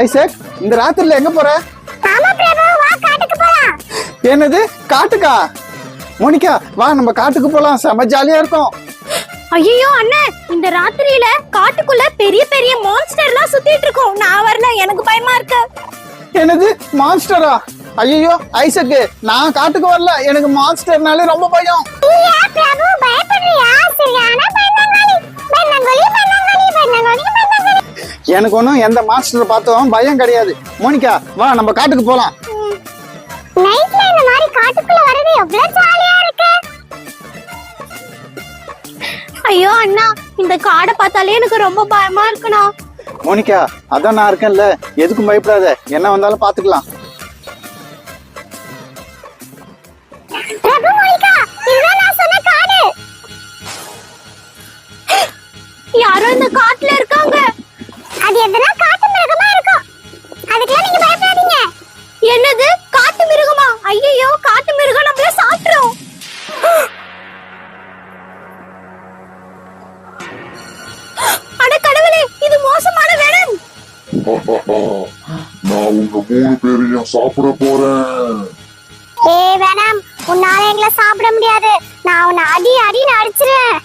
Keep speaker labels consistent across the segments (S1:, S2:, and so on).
S1: Isaac இந்த ராத்திரில எங்க போற? என்னது காட்டுக்கா? மோனிகா வா நம்ம காட்டுக்கு போலாம். செம ஜாலியா இருக்கும்.
S2: ஐயோ அண்ணே இந்த ராத்திரியில காட்டுக்குள்ள பெரிய பெரிய மான்ஸ்டர்லாம் சுத்திட்டு இருக்கும். நான் வரல எனக்கு பயமா இருக்கு.
S1: என்னது மான்ஸ்டரா ஐயோ ஐசக்கு நான் காட்டுக்கு வரல. எனக்கு மான்ஸ்டர்னாலே ரொம்ப பயம். எனக்கு ஒன்றும் எந்த மான்ஸ்டரை பார்த்தோம் பயம் கிடையாது. மோனிகா வா நம்ம காட்டுக்கு போலாம்.
S2: நைட்ல இந்த மாதிரி காட்டுக்குள்ள வரது எவ்வளவு ஜாலியா இருக்கு. ஐயோ அண்ணா இந்த காடை பார்த்தாலே எனக்கு ரொம்ப பயமா இருக்குண்ணா.
S1: மோனிகா அதான் நான் இருக்கேன்ல. எதுக்கும் பயப்படாத. என்ன வந்தாலும் பாத்துக்கலாம்
S2: நான்
S3: உங்க மூணு பேரையும் சாப்பிட போறேன்.
S2: ஏ வேணாம். உன்னால எங்களை சாப்பிட முடியாது. நான் உன்னை அடி அடின்னு அடிச்சிருவேன்.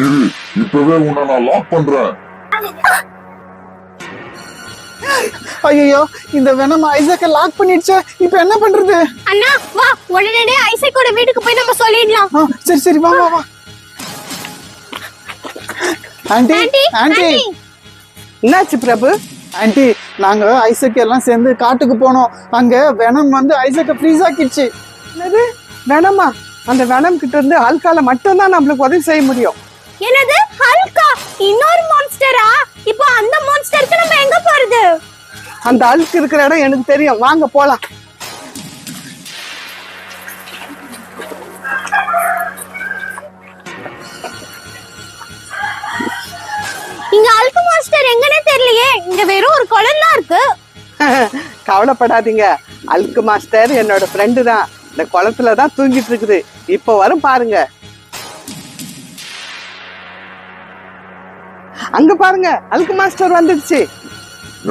S3: இரு இப்பவே உன்னை நான் லாக் பண்றேன்.
S1: ஐயோ இந்த வெனம் ஐசக்க லாக் பண்ணிடுச்சு. இப்போ என்ன பண்றது?
S2: அண்ணா வா. உடனே ஐசக்கோட வீட்டுக்கு போய் நம்ம சொல்லிடலாம்.
S1: சரி சரி வா வா வா. ஆண்டி.
S2: ஆண்டி.
S4: என்னாச்சு பிரபு?
S1: ஆண்டி நாங்க ஐசக் எல்லாம் சேர்ந்து காட்டுக்கு போனோம். அங்க வெனம் வந்து ஐசக்க ஃப்ரீஸ் ஆக்கிடுச்சு.
S4: என்னது? வேணாமா அந்த வேணம் கிட்ட இருந்து ஆள்கால மட்டும்தான் நம்மளுக்கு உதவி செய்ய முடியும்.
S2: என்னது? ஹல்கா இன்னொரு மான்ஸ்டரா இப்போ அந்த மான்ஸ்டருக்கு நம்ம எங்க போறது?
S4: அந்த அழுக்கு இருக்கிற இடம் எனக்கு தெரியும். வாங்க போலாம்.
S2: இங்க அல்கு மாஸ்டர் எங்கன்னே தெரியலையே. இங்க வெறும் ஒரு குளம் தான் இருக்கு.
S4: கவலைப்படாதீங்க. அழுக்கு மாஸ்டர் என்னோட ஃப்ரெண்டு தான். இந்த குளத்துல தான் தூங்கிட்டு இருக்குது. இப்போ வரும் பாருங்க. அங்க பாருங்க. அழுக்கு மாஸ்டர் வந்துடுச்சு.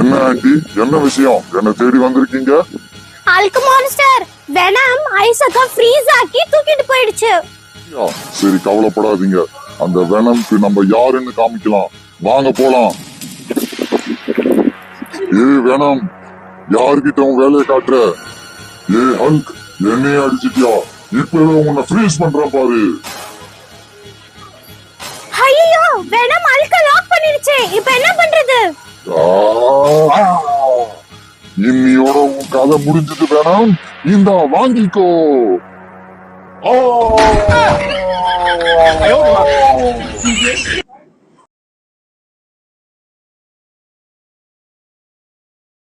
S3: என்ன ஆண்டி? என்ன விஷயம்? என்ன தேடி வந்திருக்கீங்க?
S2: அல்கு மான்ஸ்டர் வெனம் ஐசக்கா ஃப்ரீஸ் ஆக்கி தூக்கிட்டு போயிடுச்சு.
S3: சரி கவலைப்படாதீங்க. அந்த வெனம்க்கு நம்ம யாருன்னு காமிக்கலாம். வாங்க போலாம். ஏய் வெனம் யார்கிட்ட உன் வேலையை காட்டுற? ஏ ஹல்க் என்னையே அடிச்சிட்டியா? இப்பவே உன்னை ஃப்ரீஸ் பண்றேன் பாரு.
S2: ஐயோ வெனம் அல்க லாக் பண்ணிடுச்சு. இப்போ என்ன பண்றது?
S3: ஆ! இன்னியோட உன் கதை முடிஞ்சது வேணாம். இந்தா வாங்கிக்கோ. ஆ!